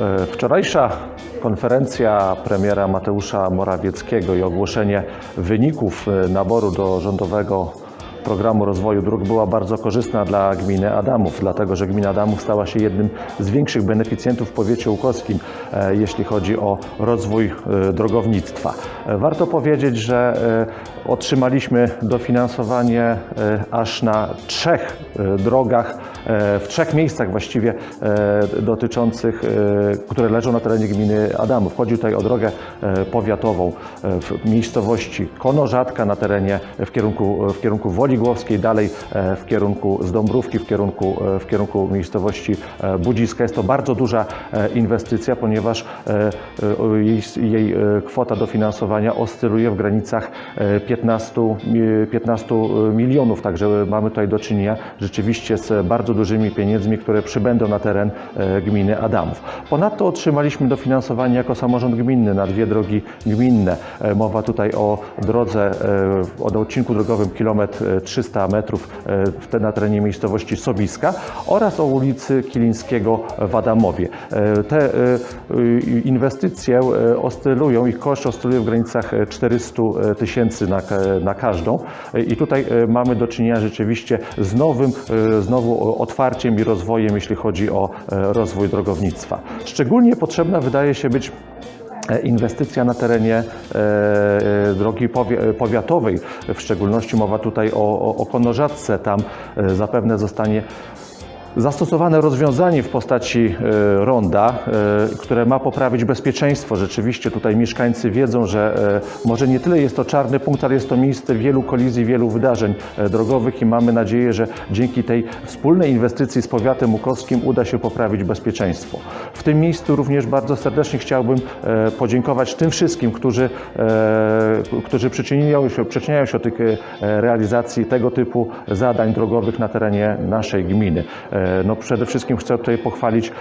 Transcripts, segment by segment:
E, Wczorajsza konferencja premiera Mateusza Morawieckiego i ogłoszenie wyników e, naboru do rządowego programu rozwoju dróg była bardzo korzystna dla gminy Adamów, dlatego że gmina Adamów stała się jednym z większych beneficjentów w powiecie łukowskim, e, jeśli chodzi o rozwój drogownictwa. Warto powiedzieć, że otrzymaliśmy dofinansowanie e, aż na trzech e, drogach, e, w trzech miejscach właściwie dotyczących, które leżą na terenie gminy Adamów. Chodzi tutaj o drogę powiatową w miejscowości Konorzadka na terenie w kierunku, w kierunku Woli Głowskiej, dalej w kierunku z Dąbrówki, w kierunku, w kierunku miejscowości Budziska. Jest to bardzo duża inwestycja, ponieważ jej, jej kwota dofinansowania oscyluje w granicach 15, mi- 15 milionów, także mamy tutaj do czynienia rzeczywiście z bardzo dużymi pieniędzmi, które przybędą na teren e, gminy Adamów. Ponadto otrzymaliśmy dofinansowanie jako samorząd gminny na dwie drogi gminne. E, Mowa tutaj o drodze, e, o odcinku drogowym kilometr e, 300 metrów e, na terenie miejscowości Sobiska oraz o ulicy Kilińskiego w Adamowie. E, Te e, inwestycje e, oscylują, ich koszt oscyluje w granicach e, 400 tysięcy na, ka- na każdą E, i tutaj e, mamy do czynienia rzeczywiście z nowym, e, znowu otwarciem i rozwojem, jeśli chodzi o e, rozwój drogownictwa. Szczególnie potrzebna wydaje się być e, inwestycja na terenie e, e, drogi powi- powiatowej. W szczególności mowa tutaj o, o, o Konorzadce. Tam e, zapewne zostanie zastosowane rozwiązanie w postaci e, ronda, e, które ma poprawić bezpieczeństwo. Rzeczywiście tutaj mieszkańcy wiedzą, że e, może nie tyle jest to czarny punkt, ale jest to miejsce wielu kolizji, wielu wydarzeń drogowych i mamy nadzieję, że dzięki tej wspólnej inwestycji z powiatem łukowskim uda się poprawić bezpieczeństwo. W tym miejscu również bardzo serdecznie chciałbym podziękować tym wszystkim, którzy, którzy przyczyniają się, przyczyniają się do tych realizacji tego typu zadań drogowych na terenie naszej gminy. E, No przede wszystkim chcę tutaj pochwalić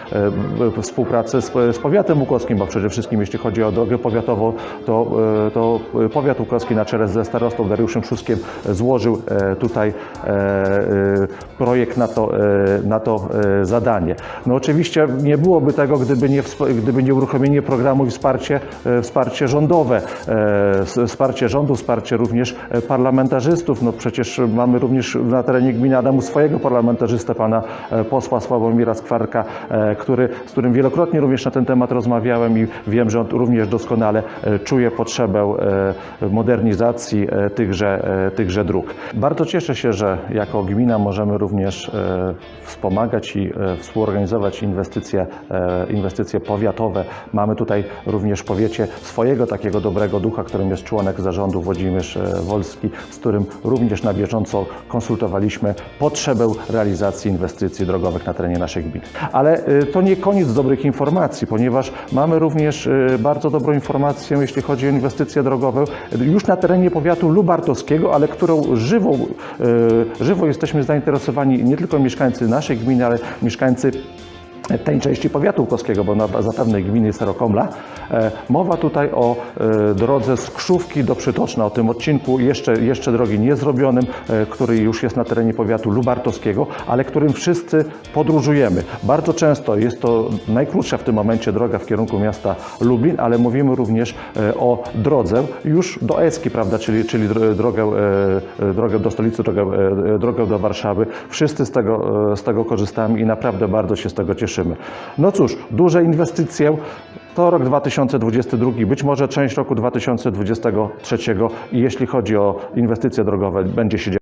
e, współpracę z, z powiatem łukowskim, bo przede wszystkim jeśli chodzi o drogę powiatową, to, e, to powiat łukowski na czele ze starostą Dariuszem Szuskiem złożył e, tutaj e, e, projekt na to, e, na to e, zadanie. No oczywiście nie byłoby tego, gdyby nie, gdyby nie uruchomienie programu i wsparcie, e, wsparcie rządowe, e, wsparcie rządu, wsparcie również e, parlamentarzystów. No przecież mamy również na terenie gminy Adamu swojego parlamentarzystę, pana e, posła Sławomira Skwarka, e, który, z którym wielokrotnie również na ten temat rozmawiałem i wiem, że on również doskonale e, czuje potrzebę e, modernizacji e, tychże, e, tychże dróg. Bardzo cieszę się, że jako gmina możemy również e, wspomagać i e, współorganizować inwestycje, e, inwestycje powiatowe. Mamy tutaj również w powiecie swojego takiego dobrego ducha, którym jest członek zarządu Włodzimierz e, Wolski, z którym również na bieżąco konsultowaliśmy potrzebę realizacji inwestycji drogowych na terenie naszej gminy. Ale e, to nie koniec dobrych informacji, ponieważ mamy również e, bardzo dobrą informację, jeśli chodzi o inwestycje drogowe, już na terenie powiatu lubartowskiego, ale którą żywą, e, żywo jesteśmy zainteresowani nie tylko mieszkańcy naszej gminy, ale mieszkańcy tej części powiatu łukowskiego, bo na, zapewne gminy Serokomla. E, Mowa tutaj o e, drodze z Krzówki do Przytoczna, o tym odcinku jeszcze, jeszcze drogi niezrobionym, e, który już jest na terenie powiatu lubartowskiego, ale którym wszyscy podróżujemy. Bardzo często jest to najkrótsza w tym momencie droga w kierunku miasta Lublin, ale mówimy również o drodze już do Eski, prawda, czyli, czyli dro- drogę, drogę do stolicy, drogę, drogę do Warszawy. Wszyscy z tego, z tego korzystamy i naprawdę bardzo się z tego cieszymy. No cóż, duże inwestycje. To rok 2022, być może część roku 2023 i jeśli chodzi o inwestycje drogowe, będzie się.